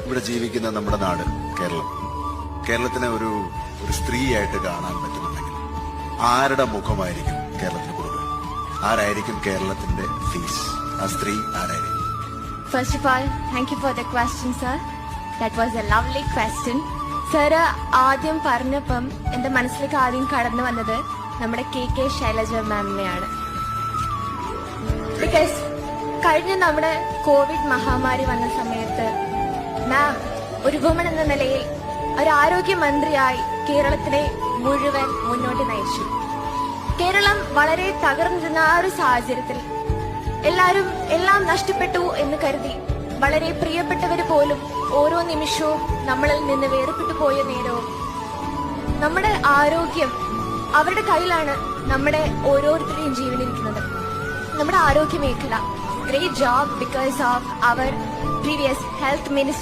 ഇവിടെ ജീവിക്കുന്ന നമ്മുടെ നാട് കേരളം. കേരളത്തിനെ ഒരു ഒരു സ്ത്രീയായിട്ട് കാണാൻ പറ്റുന്നുണ്ടെങ്കിൽ ആരുടെ മുഖമായിരിക്കും കേരളത്തിന് കൊടുക്കുക ആരായിരിക്കും കേരളത്തിന്റെ ഫീസ് ആ സ്ത്രീ ആരായിരിക്കും? First of all thank you for the question sir that was a lovely question sir ആദ്യം പറഞ്ഞപ്പം എന്റെ മനസ്സിലേക്ക് ആദ്യം കടന്നു വന്നത് നമ്മുടെ കെ കെ ശൈലജ മാമിനെയാണ്. കഴിഞ്ഞ നമ്മുടെ കോവിഡ് മഹാമാരി വന്ന സമയത്ത് മാം ഒരു വുമൺ എന്ന നിലയിൽ ഒരു ആരോഗ്യമന്ത്രിയായി കേരളത്തിനെ മുഴുവൻ മുന്നോട്ട് നയിച്ചു. കേരളം വളരെ തകർന്നിരുന്ന ആ ഒരു സാഹചര്യത്തിൽ എല്ലാവരും എല്ലാം നഷ്ടപ്പെട്ടു എന്ന് കരുതി വളരെ പ്രിയപ്പെട്ടവർ പോലും ഓരോ നിമിഷവും നമ്മളിൽ നിന്ന് വേർപെട്ടു പോയ നേരവും. നമ്മുടെ ആരോഗ്യം അവരുടെ കയ്യിലാണ് നമ്മുടെ ഓരോരുത്തരുടെയും ജീവനിരിക്കുന്നത്. നമ്മുടെ ആരോഗ്യ മേഖല ഗ്രേറ്റ് ജോബ് ബിക്കോസ് ഓഫ് അവർ previous health minister